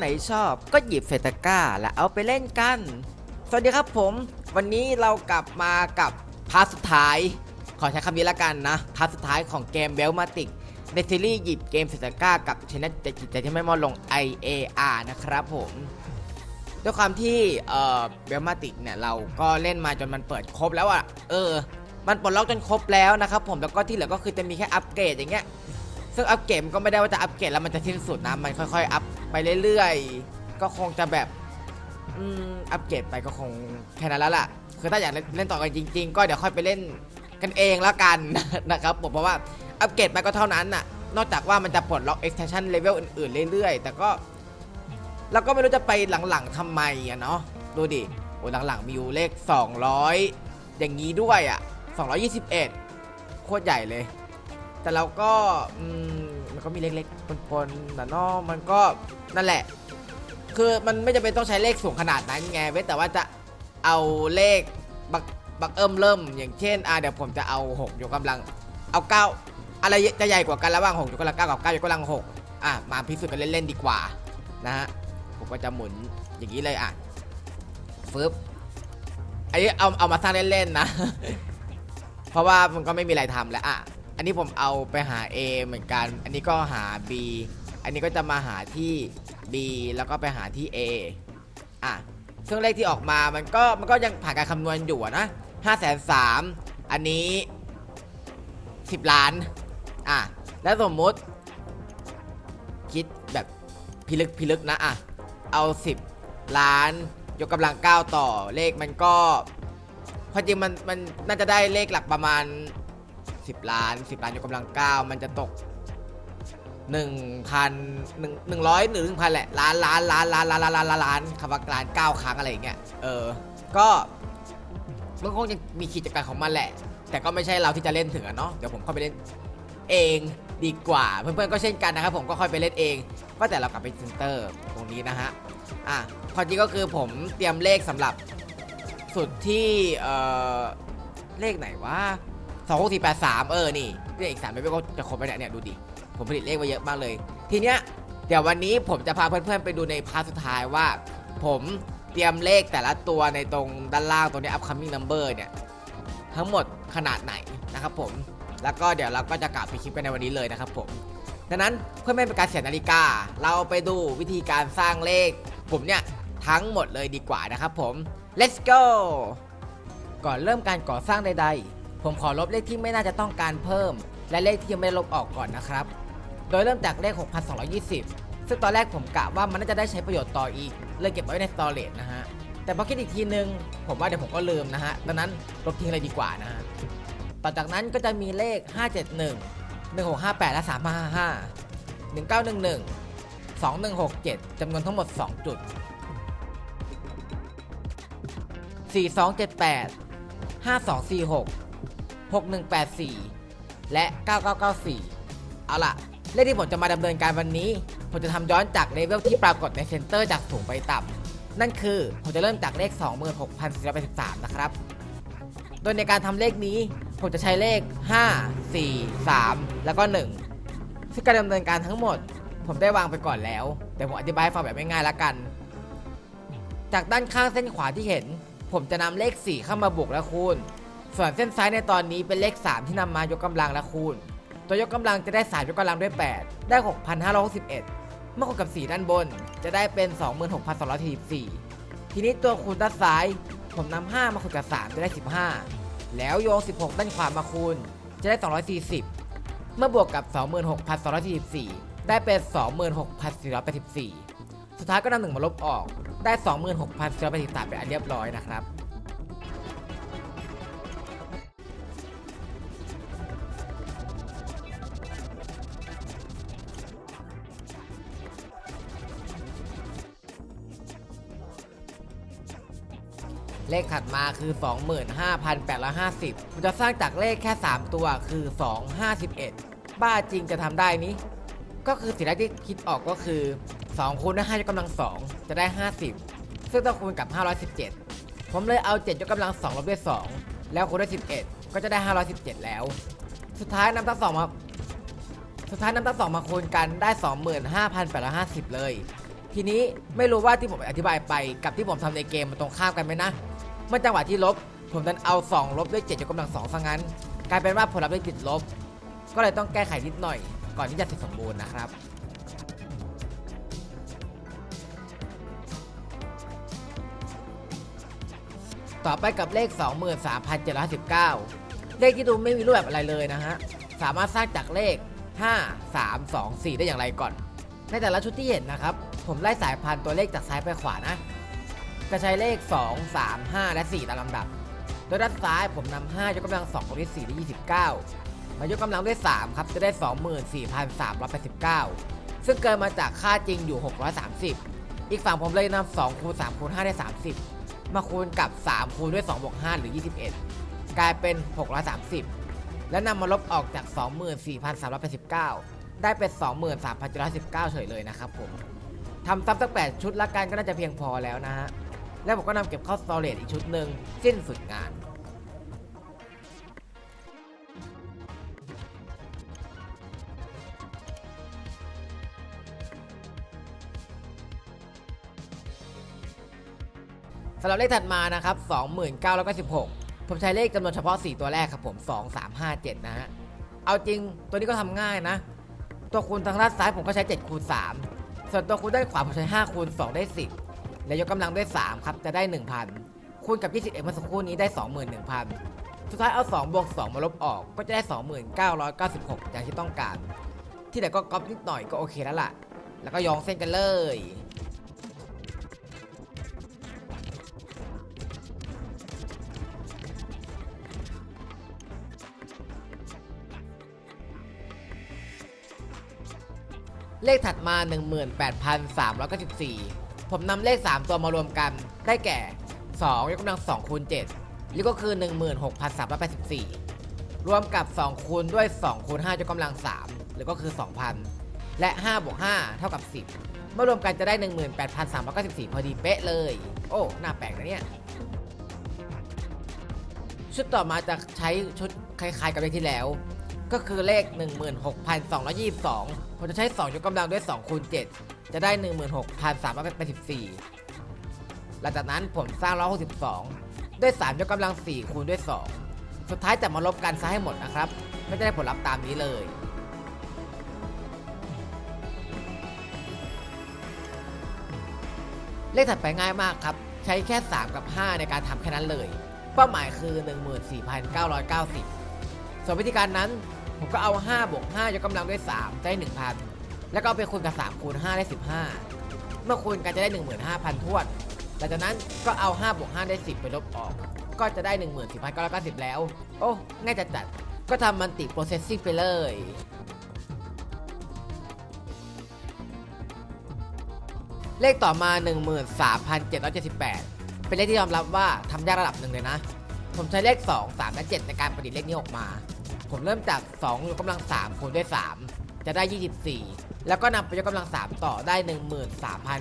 ไหนชอบ ก็หยิบใส่ตะกร้า และเอาไปเล่นกัน สวัสดีครับผม วันนี้เรากลับมากับพาร์ทสุดท้าย ขอใช้คำนี้ละกันนะ พาร์ทสุดท้ายของเกมเบลมาติกในซีรีส์หยิบเกมใส่ตะกร้า กับชนะแต่จิตใจที่ไม่มอลง IAR นะครับผมด้วยความที่เบลมาติกเนี่ยเราก็เล่นมาจนมันเปิดครบแล้วอะ่ะ เออ มันปลดล็อกจนครบแล้วนะครับผม แล้วก็ที่เหลือก็คือจะมีแค่อัปเกรดอย่างเงี้ย ซึ่งอัปเกรดก็ไม่ได้ว่าจะอัปเกรดแล้วมันจะสิ้นสุดนะ มันค่อยๆ อัพ ไปเรื่อยๆ ก็คงจะแบบอืมอัปเกรดไปก็คงแค่นั้นแล้วล่ะ คือถ้าอยากเล่นต่อกันจริง ๆ ก็เดี๋ยวค่อยไปเล่นกันเองแล้วกัน นะครับผมเพราะว่าอัปเกรดไปก็เท่านั้นน่ะ นอกจากว่ามันจะปลดล็อก extension level อื่นๆ เรื่อยๆ แต่ก็เราก็ไม่รู้จะไปหลังๆทำไมอะเนาะดูดิโอ้หลังๆมีอยู่เลข 200 อย่างนี้ด้วยอะ221 โคตรใหญ่เลย แต่เราก็อืม มันก็มีเล็กๆปนๆแต่นอะมันก็นั่นแหละ คือมันไม่จำเป็นต้องใช้เลขสูงขนาดนั้นไงเว้แต่ว่าจะเอาเลขบักบักเอิมเริ่ม อย่างเช่นอะเดี๋ยวผมจะเอา6ยกกำลัง เอา9อะไรจะใหญ่กว่ากันระหว่าง6ยกกำลัง9กับ9ยกกำลัง6อะมาพิสูจน์กันเล่นๆดีกว่านะฮะผมก็จะหมุนอย่างนี้เลยอะฟึบอันนี้เอาเอามาสร้างเล่นๆนะ เพราะว่ามันก็ไม่มีอะไรทำแล้วอะ อันนี้ผมเอาไปหา A เหมือนกัน อันนี้ก็หา B อันนี้ก็จะมาหาที่ B แล้วก็ไปหาที่ A อะซึ่องเลขที่ออกมามันก็มันก็ยังผ่านการคำนวณอยู่อะนะ5 3 0 0 0อันนี้ 10 ล้าน อะ แล้วสมมุติ คิดแบบพิลึกพิลึกนะ อะ เอา 10 ล้าน ยกกำลัง 9 ต่อเลขมันก็พอจริงมันมันน่าจะได้เลขหลักประมาณ 10 ล้าน 10 ล้านยกกำลัง 9 มันจะตก 1,000 1 100หรือ1,000แหละล้านล้านล้านล้านล้านล้านล้านล้านล้านคำว่าล้าน9ครั้งอะไรอย่างเงี้ยเออก็มันคงจะมีขีดจำกัดของมันแหละ แต่ก็ไม่ใช่เราที่จะเล่นถึงอะเนาะเดี๋ยวผมเข้าไปเล่นเองดีกว่า เพื่อนๆก็เช่นกันนะครับผมก็ค่อยไปเล่นเองว่าแต่เรากลับไปเซนเตอร์ตรงนี้นะฮะอะความจริงก็คือผมเตรียมเลขสำหรับสุดที่เอ่อเลขไหนวะ สองหกสี่แปดสามเออนี่เลขอีกสามไม่ก็จะครบไปเนี่ยเนี่ยดูดิผมผลิตเลขไว้เยอะมากเลย ทีเนี้ยเดี๋ยววันนี้ผมจะพาเพื่อนๆไปดูในพาร์ทสุดท้ายว่า ผมเตรียมเลขแต่ละตัวในตรงด้านล่างตรงนี้ upcoming number เนี่ยทั้งหมดขนาดไหนนะครับผมแล้วก็เดี๋ยวเราก็จะกลับไปคลิปกันในวันนี้เลยนะครับผมดังนั้นเพื่อไม่เป็นการเสียนาฬิกา เราไปดูวิธีการสร้างเลข ผมเนี่ยทั้งหมดเลยดีกว่านะครับผม let's go ก่อนเริ่มการก่อสร้างใด ๆ ผมขอลบเลขที่ไม่น่าจะต้องการเพิ่ม และเลขที่ยังไม่ลบออกก่อนนะครับ โดยเริ่มจากเลข 6220 ซึ่งตอนแรกผมกะว่ามันน่าจะได้ใช้ประโยชน์ต่ออีก เลยเก็บไว้ในสตอเรจนะฮะ แต่พอคิดอีกทีนึง ผมว่าเดี๋ยวผมก็ลืมนะฮะ ดังนั้นลบทิ้งเลยดีกว่านะฮะ ต่อจากนั้นก็จะมีเลข 571 1658 และ 3555 1911 2167จำนวนทั้งหมด 2 จุด 4278 5246 6184 และ 9994 เอาล่ะ เลขที่ผมจะมาดำเนินการวันนี้ ผมจะทำย้อนจากเลเวลที่ปรากฏในเซนเตอร์จากสูงไปต่ำนั่นคือ ผมจะเริ่มจากเลข 26,483 นะครับ โดยในการทำเลขนี้ ผมจะใช้เลข 5 4 3 แล้วก็ 1 ซึ่งการดำเนินการทั้งหมด ผมได้วางไปก่อนแล้ว แต่ผมอธิบายฟังแบบง่ายๆล้วกันจากด้านข้างเส้นขวาที่เห็น ผมจะนำเลข 4 เข้ามาบวกและคูณ ส่วนเส้นซ้ายในตอนนี้เป็นเลข 3 ที่นำมายกกำลังและคูณ ตัวยกกำลังจะได้3ยกกำลังด้วย 8 ได้ 6,561 เมื่อคูณกับ 4 ด้านบน จะได้เป็น 26,244 ทีนี้ตัวคูณด้านซ้าย ผมนำ5มาคูณกับ 3 จะได้ 15 แล้วโยง 16 ด้านขวามาคูณ จะได้ 240 เมื่อบวกกับ 26,244 ได้เป็น 26,484 สุดท้ายก็นำหนึ่งมาลบออก ได้ 26,483เป็นอันเรียบร้อยนะครับ เลขถัดมาคือ 25,850ผมจะสร้างจากเลขแค่ 3 ตัวคือ 2 51 บ้าจริงจะทำได้นี้ ก็คือสิ่งแรกที่คิดออกก็คือ 2คูณด้วย5ยกกำลัง 2 จะได้ 50 ซึ่งต้องคูณกับ 517 ผมเลยเอา 7 ยกกำลัง 2 ลบด้วย 2 แล้วคูณด้วย 11 ก็จะได้ 517 แล้ว สุดท้ายนำทั้งสองมาสุดท้ายนำทั้งสองมาคูณกันได้ 25,850 เลย ทีนี้ไม่รู้ว่าที่ผมอธิบายไปกับที่ผมทำในเกมมันตรงข้ามกันไหมนะ เมื่อจังหวะที่ลบ ผมดันเอา 2 ลบด้วย7ยกกำลัง2ซะงั้น กลายเป็นว่าผลลัพธ์ได้ติดลบ ก็เลยต้องแก้ไขนิดหน่อย ก่อนที่จะเสร็จสมบูรณ์นะครับต่อไปกับเลข 23,759เลขที่ดูไม่มีรูปแบบอะไรเลยนะฮะ สามารถสร้างจากเลข 5 3 2 4 ได้อย่างไรก่อน ในแต่ละชุดที่เห็นนะครับ ผมไล่สายพันธุ์ตัวเลขจากซ้ายไปขวานะ จะใช้เลข 2 3 5 และ 4 ตามลำดับ โดยด้านซ้ายผมนำ5ยกกำลัง2บด้วย4ได้29 มายกกำลังด้วย 3 ครับ จะได้ 24,389 ซึ่งเกินมาจากค่าจริงอยู่ 630 อีกฝั่งผมเลยนำ2คูณ3คูณ5ได้ 30 มาคูณกับ 3 คูณด้วย2บวก5หรือ 21 กลายเป็น 630 แล้วนำมาลบออกจาก 24,389 ได้เป็น 23,719เฉยเลยนะครับผมทำซ้ำสัก8ชุดละกันก็น่าจะเพียงพอแล้วนะฮะ แล้วผมก็นำเก็บเข้าสตอเรจอีกชุดหนึ่งสิ้นสุดงาน สำหรับเลขถัดมานะครับ 29แล้วก็16 ผมใช้เลขจำนวนเฉพาะ 4 ตัวแรกครับผม 2 3 5 7 นะฮะ เอาจริงตัวนี้ก็ทำง่ายนะ ตัวคูณทางด้านซ้ายผมก็ใช้7คูณ3ส่วนตัวคูณด้านขวาผมใช้5คูณ2ได้ 10 และยกกำลังด้วย 3 ครับ จะได้ 1,000 คูณกับ 21เมื่อสักครู่นี้ได้ 21,000 สุดท้ายเอา 2 บวก 2 มาลบออกก็จะได้ 2996 อย่างที่ต้องการ ที่เหลือก็ก๊อปนิดหน่อยก็โอเคแล้วล่ะ แล้วก็ยองเส้นกันเลยเลขถัดมา 18,394 ผมนำเลข 3 ตัวมารวมกันได้แก่ 2 ยกกำลัง2คูณ7นี่ก็คือ 16,384 รวมกับ 2 คูณด้วย 2 คูณ5ยกกำลัง 3 หรือก็คือ 2,000 และ 5 บวก 5 เท่ากับ 10 เมื่อรวมกันจะได้ 18,394 พอดีเป๊ะเลย โอ้หน่าแปลกนะเนี่ย ชุดต่อมาจะใช้ชุดคล้ายๆกับเลขที่แล้ว ก็คือเลข 16,222 ผมจะใช้ 2 ยกกำลังด้วย2คูณ7 จะได้ 16,384 หลังจากนั้นผมสร้าง 162 ด้วย 3 ยกกำลัง 4 คูณด้วย 2 สุดท้ายจะมาลบกันซะให้หมดนะครับ ไม่จะได้ผลลัพธ์ตามนี้เลย เลขถัดไปง่ายมากครับ ใช้แค่ 3 กับ 5 ในการทำแค่นั้นเลย เป้าหมายคือ 14,990 ส่วนวิธีการนั้นผมก็เอา 5 บวก 5 ยกกำลังด้วย 3 ได้ 1,000 แล้วก็เอาไปคูณกับ3คูณ5ได้ 15 เมื่อคูณกันจะได้ 15,000ทวนหลังจากนั้นก็เอา5บวก5ได้ 10 ไปลบออก ก็จะได้14,990 แล้ว โอ้ง่ายจัดจัดก็ทำมันติโปรเซสซิ่งไปเลยเลขต่อมา 13,778 เป็นเลขที่ยอมรับว่าทำยากระดับหนึ่งเลยนะ ผมใช้เลข 2 3 และ 7 ในการประดิษฐ์เลขนี้ออกมา ผมเริ่มจาก2ยกกำลัง3คูณด้วย 3 จะได้ 24 แล้วก็นำไปยกกำลัง 3 ต่อได้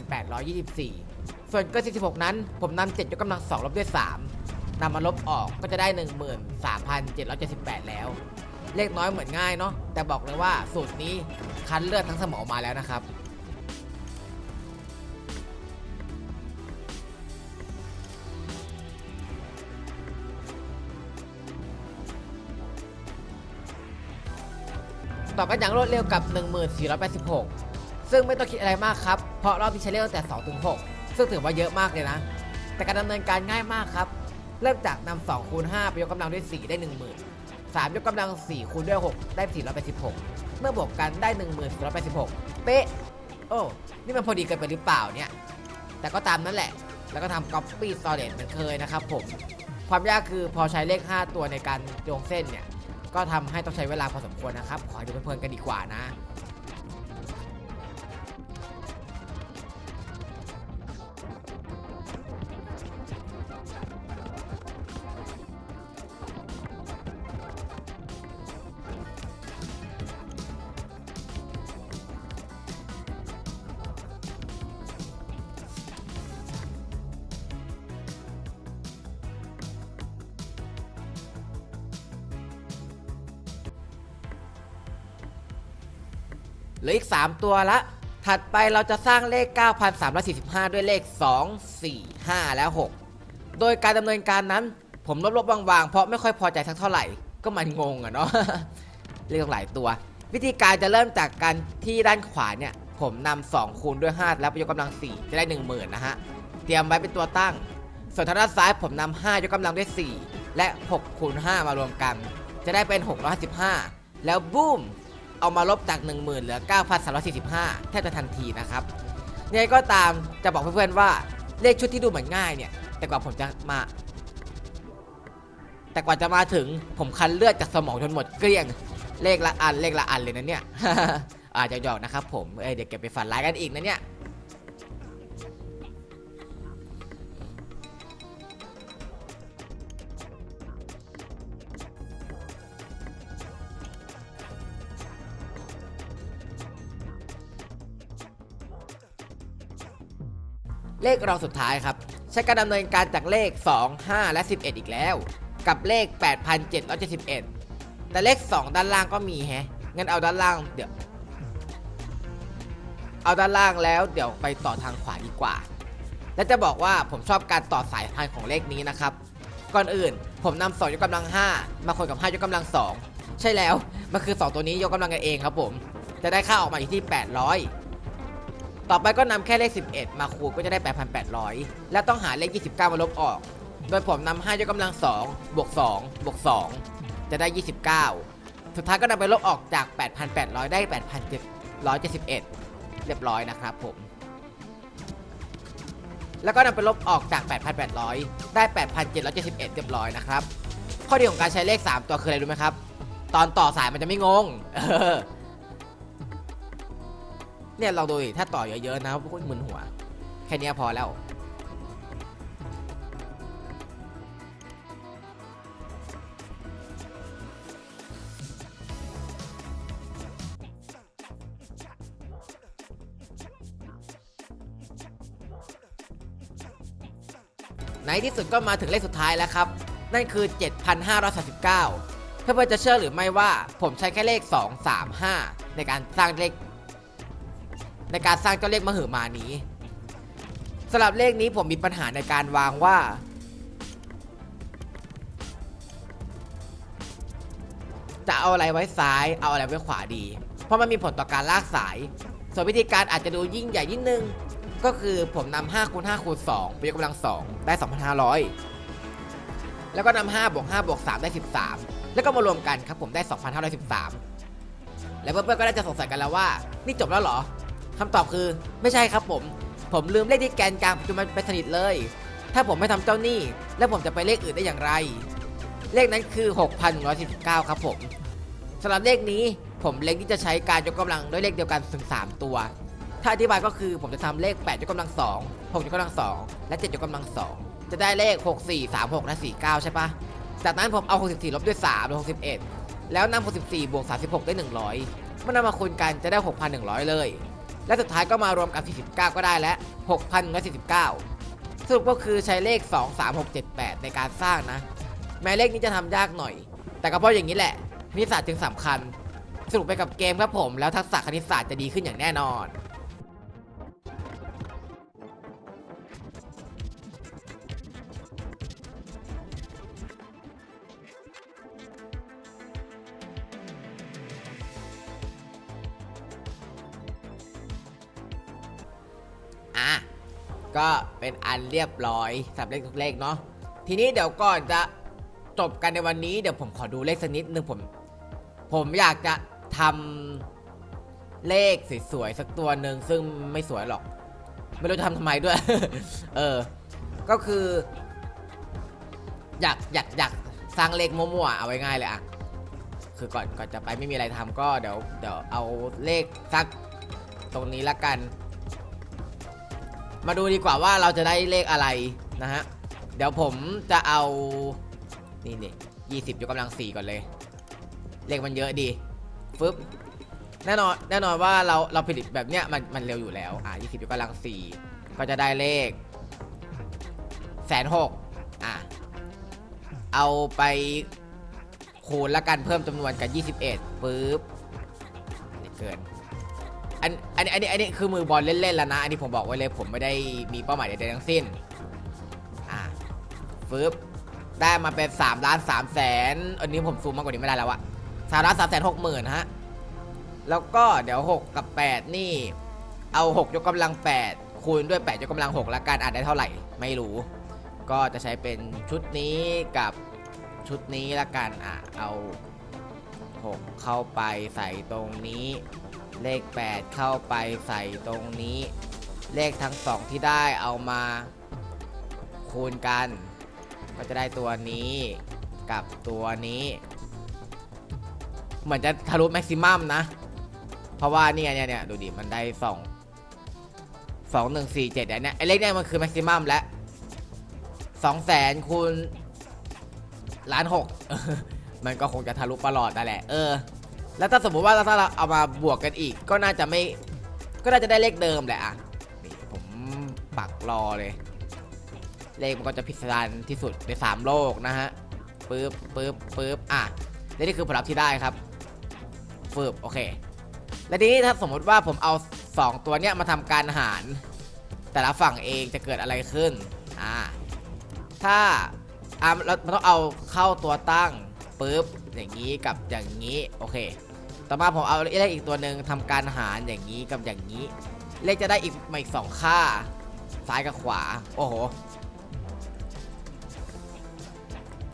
13,824 ส่วนเกิน46 นั้น ผมนำ7ยกกำลัง 2 ลบด้วย 3นำมาลบออกก็จะได้ 13,778 แล้ว เลขน้อยเหมือนง่ายเนาะแต่บอกเลยว่าสูตรนี้คันเลือดทั้งสมองมาแล้วนะครับ ต่อกันอย่างรวดเร็วกับ 1486 ซึ่งไม่ต้องคิดอะไรมากครับ เพราะรอบที่ใช้เลขตั้งแต่2ถึง6ซึ่งถือว่าเยอะมากเลยนะ แต่การดำเนินการง่ายมากครับ เริ่มจากนำ2คูณ5ไปยกกำลังด้วย 4 ได้ 10,000 3 ยกกำลัง 4 คูณด้วย 6 ได้ 486 เมื่อบวกกันได้ 1486 เป๊ะ โอ้ นี่มันพอดีเกันไปหรือเปล่าเนี่ย แต่ก็ตามนั่นแหละ แล้วก็ทำ copy storage เหมือนเคยนะครับผม ความยากคือพอใช้เลข 5 ตัวในการโยงเส้นเนี่ย ก็ทำให้ต้องใช้เวลาพอสมควรนะครับ ขอดูเพื่อนๆกันดีกว่านะ เหลืออีก 3 ตัวละ ถัดไปเราจะสร้างเลข 9,345 ด้วยเลข 2 4 5 และ 6 โดยการดำเนินการนั้น ผมลบๆวางๆ เพราะไม่ค่อยพอใจสักเท่าไหร่ ก็มันงงอะเนาะเรื่องหลายตัว วิธีการจะเริ่มจากการที่ด้านขวาเนี่ย ผมนำ2คูณด้วย 5 แล้วไปยกกำลัง 4 จะได้ 10,000นะฮะ เตรียมไว้เป็นตัวตั้ง ส่วนทางด้านซ้ายผมนำ5ยกกำลังด้วย 4 และ6คูณ5มารวมกัน จะได้เป็น 655 แล้วบูม เอามาลบจาก 10,000เหลือ 9,345 แทบจะทันทีนะครับยังไงก็ตามจะบอกเพื่อนๆว่าเลขชุดที่ดูเหมือนง่ายเนี่ย แต่กว่าผมจะมา แต่กว่าจะมาถึงผมคันเลือดจากสมองจนหมดเกลี้ยง เลขละอันเลขละอันเลยนะเนี่ยอาจจะหยอกนะครับผมเอ้ยเดี๋ยวเก็บไปฝันร้ายกันอีกนะเนี่ย เลขรองสุดท้ายครับ ใช้การดำเนินการจากเลข 2 5 และ 11 อีกแล้ว กับเลข 8,771 แต่เลข 2 ด้านล่างก็มีแฮะงั้นเอาด้านล่างเดี๋ยวเอาด้านล่างแล้วเดี๋ยวไปต่อทางขวาดีกว่า และจะบอกว่าผมชอบการต่อสายพันธุ์ของเลขนี้นะครับ ก่อนอื่นผมนำ2ยกกำลัง 5 มาคูณกับ 5 ยกกำลัง 2 ใช่แล้ว มันคือ 2 ตัวนี้ยกกำลังกันเองครับผม จะได้ค่าออกมาอยู่ที่ 800 ต่อไปก็นำแค่เลข 11 มาคูณก็จะได้ 8,800 และต้องหาเลข 29 มาลบออก โดยผมนำ5ยกกำลัง2บวก2บวก2จะได้ 29 สุดท้ายก็นำไปลบออกจาก 8,800 ได้ 8,771 เรียบร้อยนะครับผม แล้วก็นำไปลบออกจาก 8,800 ได้ 8,771 เรียบร้อยนะครับ ข้อดีของการใช้เลข 3 ตัวคืออะไรรู้ไหมครับ ตอนต่อสายมันจะไม่งง เนี่ยเราดูดิถ้าต่อเยอะๆนะพวกมึนหัว แค่นี้พอแล้ว ในที่สุดก็มาถึงเลขสุดท้ายแล้วครับ นั่นคือ 7,539 เพื่อนๆจะเชื่อหรือไม่ว่าผมใช้แค่เลข 2 3 5 ในการสร้างเลข ในการสร้างเจ้าเลขมหึมานี้สำหรับเลขนี้ผมมีปัญหาในการวางว่า จะเอาอะไรไว้ซ้ายเอาอะไรไว้ขวาดี เพราะมันมีผลต่อการลากสาย ส่วนวิธีการอาจจะดูยิ่งใหญ่ยิ่งนึง ก็คือผมนำ5คูณ5คูณ2ไปยกกำลัง 2 ได้ 2,500 แล้วก็นำ5บวก5บวก3ได้ 13 แล้วก็มารวมกันครับผมได้ 2,513 แล้วเพื่อนๆก็ได้จะสงสัยกันแล้วว่า นี่จบแล้วเหรอ คำตอบคือไม่ใช่ครับผม ผมลืมเลขที่แกนกลางปัจจุบันไปสนิทเลย ถ้าผมไม่ทำเจ้าหนี้ แล้วผมจะไปเลขอื่นได้อย่างไร เลขนั้นคือ 6,149 ครับผมสำหรับเลขนี้ผมเล็งที่จะใช้การยกกำลังด้วยเลขเดียวกันถึง 3 ตัว ถ้าอธิบายก็คือผมจะทำเลข 8 ยกกำลัง 2 6 ยกกำลัง 2 และ 7 ยกกำลัง 2 จะได้เลข 6 4 3 6 และ 49 ใช่ปะจากนั้นผมเอา 64 ลบด้วย3เป็น61 แล้วนำ64 บวก 36 ได้ 100 เมื่อนำมาคูณกันจะได้ 6,100 เลย และสุดท้ายก็มารวมกับ 49 ก็ได้และ6,149 สรุปก็คือใช้เลข 2 3 6 7 8 ในการสร้างนะ แม้เลขนี้จะทำยากหน่อย แต่ก็เพราะอย่างนี้แหละคณิตศาสตร์จึงสำคัญ สรุปไปกับเกมครับผม แล้วทักษะคณิตศาสตร์จะดีขึ้นอย่างแน่นอน ก็เป็นอันเรียบร้อยสำหรับเลขทุกเลขเนาะทีนี้เดี๋ยวก่อนจะจบกันในวันนี้เดี๋ยวผมขอดูเลขสักนิดนึงผม ผมอยากจะทำเลขสวยๆสักตัวหนึ่งซึ่งไม่สวยหรอก ไม่รู้จะทำทำไมด้วย เออ ก็คือ อยากอยากอยากสร้างเลขมั่วๆเอาไว้ง่ายเลยอะคือก่อนก่อนจะไปไม่มีอะไรทำก็เดี๋ยวเดี๋ยวเอาเลขสักตรงนี้ละกัน มาดูดีกว่าว่าเราจะได้เลขอะไรนะฮะ เดี๋ยวผมจะเอา นี่นี่ยี่สิบยกกำลังสี่ก่อนเลย เลขมันเยอะดีฟึบแน่นอนแน่นอนว่าเราเราผลิตแบบเนี้ยมันมันเร็วอยู่แล้ว อะยี่สิบยกกำลังสี่ก็จะได้เลขแสนหกอะ เอาไปคูณละกันเพิ่มจำนวนกับ21 ปึ๊บไม่เกิน อันอันนี้อันนี้อันนี้คือมือบอลเล่นๆแล้วนะ อันนี้ผมบอกไว้เลยผมไม่ได้มีเป้าหมายใดๆทั้งสิ้น อ่าฟึบได้มาเป็น3ล้าน3แสนอันนี้ผมซูมมากกว่านี้ไม่ได้แล้วอะสามล้านสามแสนหกหมื่นฮะ แล้วก็เดี๋ยว 6 กับ 8 นี่ เอา 6 ยกกำลัง 8 คูณด้วย 8 ยกกำลัง6แล้วกันอาจได้เท่าไหร่ ไม่รู้ ก็จะใช้เป็นชุดนี้กับชุดนี้ละกันอะเอา 6 เข้าไปใส่ตรงนี้ เลข 8 เข้าไปใส่ตรงนี้ เลขทั้ง2ที่ได้เอามาคูณกัน ก็จะได้ตัวนี้กับตัวนี้ เหมือนจะทะลุแม็กซิมัมนะ เพราะว่านี่ไงเนี่ยเนี่ยดูดิมันได้สองสองหนึ่งสี่เจ็ดเนี่ยไอ้เลขเนี่ยมันคือแม็กซิมัมและสองแสนคูณล้านหกมันก็คงจะทะลุประหลอดนั่นแหละ เออ แล้วถ้าสมมติว่าถ้าเราเอามาบวกกันอีก ก็น่าจะไม่ก็น่าจะได้เลขเดิมแหละอะนี่ผมปักรอเลย เลขมันก็จะพิสดารที่สุดในสามโลกนะฮะปึ๊บปึ๊บปึ๊บอะและนี่คือผลลัพธ์ที่ได้ครับฟืบโอเค และทีนี้ถ้าสมมติว่าผมเอา 2 ตัวเนี้ยมาทำการหาร แต่ละฝั่งเองจะเกิดอะไรขึ้นอ่าถ้าอ่าเราต้องเอาเข้าตัวตั้งปุ๊บอย่างนี้กับอย่างนี้โอเค ต่อมาผมเอาเลขอีกตัวหนึ่งทำการหารอย่างนี้กับอย่างนี้ เลขจะได้อีกมาอีกสองค่า ซ้ายกับขวา โอ้โห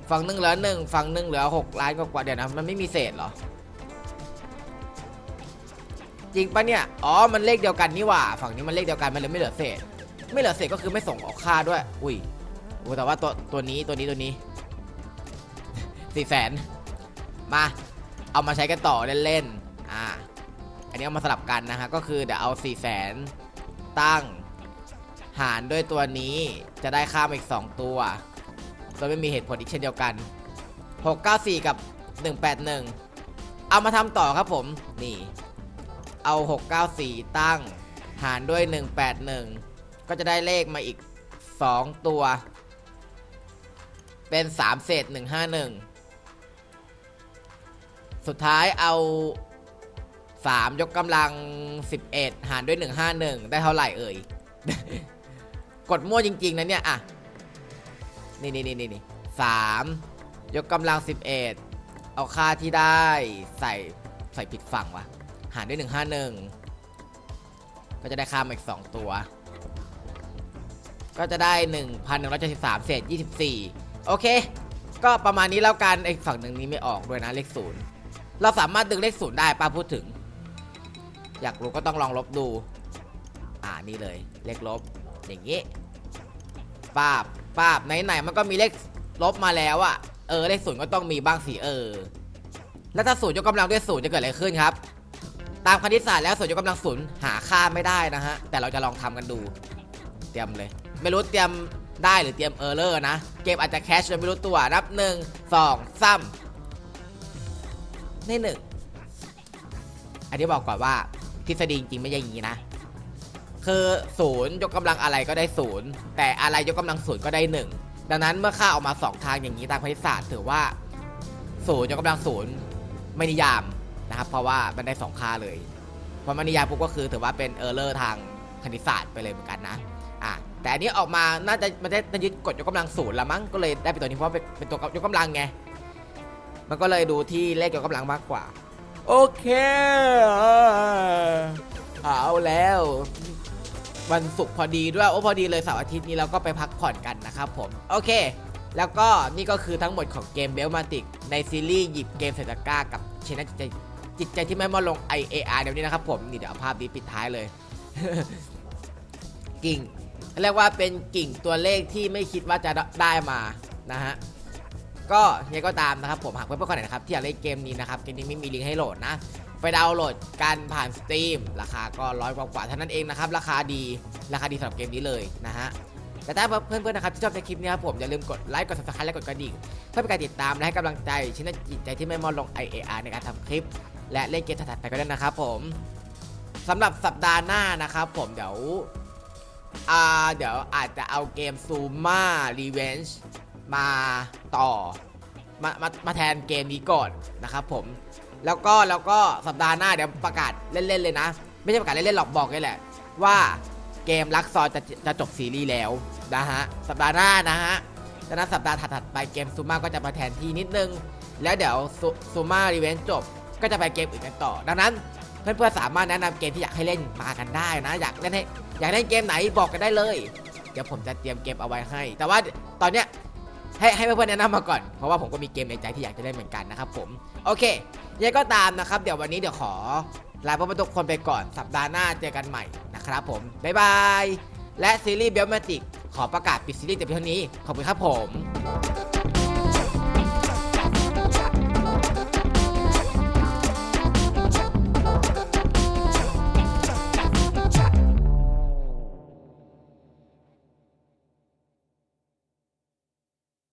ฝั่งหนึ่งเหลือหนึ่งฝั่งหนึ่งเหลือหกล้านกว่าเดี๋ยวนะ มันไม่มีเศษเหรอ จริงปะเนี่ย อ๋อ มันเลขเดียวกันนี่หว่า ฝั่งนี้มันเลขเดียวกัน มันเลยไม่เหลือเศษ ไม่เหลือเศษก็คือไม่ส่งออกค่าด้วย อุ้ยแต่ว่าตัวตัวนี้ตัวนี้ตัวนี้สี่แสนมา เอามาใช้กันต่อเล่นๆอ่าอันนี้เอามาสลับกันนะฮะก็คือเดี๋ยวเอาสี่แสนตั้งหารด้วยตัวนี้จะได้ค่ามาอีก 2 ตัวโดยไม่มีเหตุผลอีกเช่นเดียวกัน 694 กับ 181 เอามาทำต่อครับผม นี่ เอา 694 ตั้ง หารด้วย 181 ก็จะได้เลขมาอีก 2 ตัว เป็น 3 เศษ 151 สุดท้ายเอา 3 ยกกำลัง 11 หารด้วย 151 ได้เท่าไหร่เอ่ย กดมั่วจริง ๆ นะเนี่ย อะ นี่นี่นี่นี่สามยกกำลัง 11 เอาค่าที่ได้ใส่ใส่ผิดฝั่งวะ หารด้วย 151 ก็จะได้ค่ามาอีก 2 ตัว ก็จะได้ 1,173 เศษ 24 โอเค ก็ประมาณนี้แล้วกันไอ้ฝั่งหนึ่งนี้ไม่ออกด้วยนะเลขศูนย์ เราสามารถดึงเลขศูนย์ได้ป้าพูดถึง อยากรู้ก็ต้องลองลบดู อ่านี่เลย เลขลบ อย่างนี้ป้าบป้าบไหนๆมันก็มีเลขลบมาแล้วอะเออเลขศูนย์ก็ต้องมีบ้างสิเออ แล้วถ้าศูนย์ยกกำลังด้วยศูนย์จะเกิดอะไรขึ้นครับ ตามคณิตศาสตร์แล้วศูนย์ยกกำลังศูนย์หาค่าไม่ได้นะฮะ แต่เราจะลองทำกันดู เตรียมเลย ไม่รู้เตรียมได้หรือเตรียมเออร์เลอร์นะ เกมอาจจะแคชโดยไม่รู้ตัวนับหนึ่งสองสาม นี่หนึ่งอันนี้บอกก่อนว่าทฤษฎีจริงไม่ใช่อย่างนี้นะ คือศูนย์ยกกำลังอะไรก็ได้ศูนย์แต่อะไรยกกำลังศูนย์ก็ได้หนึ่งดังนั้นเมื่อค่าออกมา2ทางอย่างนี้ตามคณิตศาสตร์ถือว่าศูนย์ยกกำลังศูนย์ไม่นิยามนะครับ เพราะว่ามันได้2ค่าเลยพอมันนิยามปุ๊บก็คือถือว่าเป็นเออร์เลอร์ทางคณิตศาสตร์ไปเลยเหมือนกันนะอะแต่อันนี้ออกมาน่าจะมันได้ยึดกฎยกกำลังศูนย์ละมั้งก็เลยได้เป็นตัวนี้เพราะเป็นเป็นตัวยกกำลังไง มันก็เลยดูที่เลขยกกำลังมากกว่า โอเคเอาแล้ว วันศุกร์พอดีด้วยโอ้พอดีเลยเสาร์อาทิตย์นี้เราก็ไปพักผ่อนกันนะครับผม โอเค แล้วก็นี่ก็คือทั้งหมดของเกมเบลมาติกในซีรีส์หยิบเกมเซตก้ากับชนะจิตใจจิตใจที่ไม่มาลง IAR เดี๋ยวนี้นะครับผมนี่เดี๋ยวเอาภาพนี้ปิดท้ายเลย กิ่งเรียกว่าเป็นกิ่งตัวเลขที่ไม่คิดว่าจะได้มานะฮะ ก็ยังก็ตามนะครับผมหากเพื่อนๆคนไหนนะครับที่อยากเล่นเกมนี้นะครับเกมนี้ไม่มีลิงก์ให้โหลดนะ ไปดาวน์โหลดกันผ่านสตรีมราคาก็ร้อยกว่าๆเท่านั้นเองนะครับราคาดีราคาดีสำหรับเกมนี้เลยนะฮะแต่ถ้าเพื่อนๆนะครับที่ชอบในคลิปนี้ครับผมอย่าลืมกดไลค์กด subscribe และกดกระดิ่งเพื่อเป็นการติดตามและให้กำลังใจชิ้นจิตใจที่ไม่มอลง IAR ในการทำคลิป และเล่นเกมถัดไปก็ได้นะครับผมสำหรับสัปดาห์หน้านะครับผมเดี๋ยวอ่าเดี๋ยวอาจจะเอาเกมซูมารีเวนจ์ มาต่อมามามาแทนเกมนี้ก่อนนะครับผมแล้วก็แล้วก็สัปดาห์หน้าเดี๋ยวประกาศเล่นๆเลยนะ ไม่ใช่ประกาศเล่นๆหรอกบอกเลยแหละ ว่าเกมลักซอนจะจะจบซีรีส์แล้วนะฮะสัปดาห์หน้านะฮะดังนั้นสัปดาห์ถัดๆไปเกมซูมาก็จะมาแทนที่นิดนึง แล้วเดี๋ยวซูมารีเวนจบ ก็จะไปเกมอื่นกันต่อ ดังนั้นเพื่อนๆสามารถแนะนำเกมที่อยากให้เล่นมากันได้นะ อยากเล่นให้อยากเล่นเกมไหนบอกกันได้เลย เดี๋ยวผมจะเตรียมเกมเอาไว้ให้ แต่ว่าตอนเนี้ย ให้ให้เพื่อนๆแนะนำมาก่อน เพราะว่าผมก็มีเกมในใจที่อยากจะเล่นเหมือนกันนะครับผม โอเคยังก็ตามนะครับ เดี๋ยววันนี้เดี๋ยวขอลาพวกทุกคนไปก่อน สัปดาห์หน้าเจอกันใหม่นะครับผม บ๊ายบาย และซีรีส์เบลมาติกขอประกาศปิดซีรีส์แต่เพียงเท่านี้ ขอบคุณครับผม